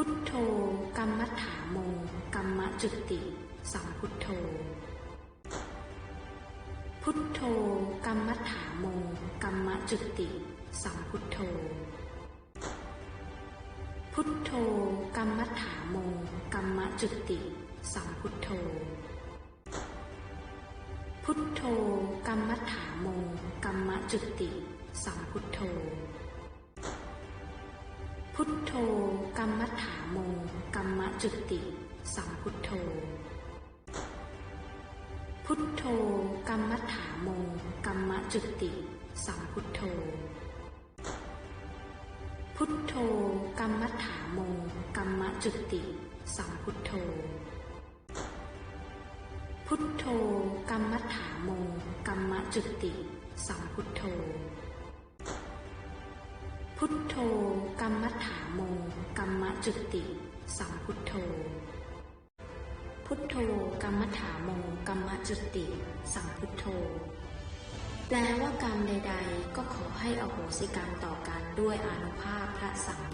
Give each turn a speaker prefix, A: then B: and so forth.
A: พุทโธกรรมัฏฐาโมกรรมจุติสัมพุทโธ พุทโธกรรมฐาโมกรรมจุติสัมพุทโธ พุทโธกรรมัฏฐาโมกรรมจุติสัมพุทโธ พุทโธกรรมัฏฐาโมกรรมจุติสัมพุทโธ พุทโธโมกรรม จุติสัมพุทโธ พุทโธกรรมัฏฐาโมกรรมจุติสัมพุทโธ พุทโธกรรมฐาโมกรรมจุติสัมพุทโธ พุทโธกรรมัฏฐาโมกรรมจุติสัมพุทโธ พุทโธกรรมัฏฐาโมกรรมจุติ สัมพุทโธ พุทโธกรรมัฏฐาโมกรรมจุติ สัมพุทโธ แปลว่ากรรมใด ๆ ก็ขอให้อโหสิกรรมต่อกันด้วยอนุภาพพระสัม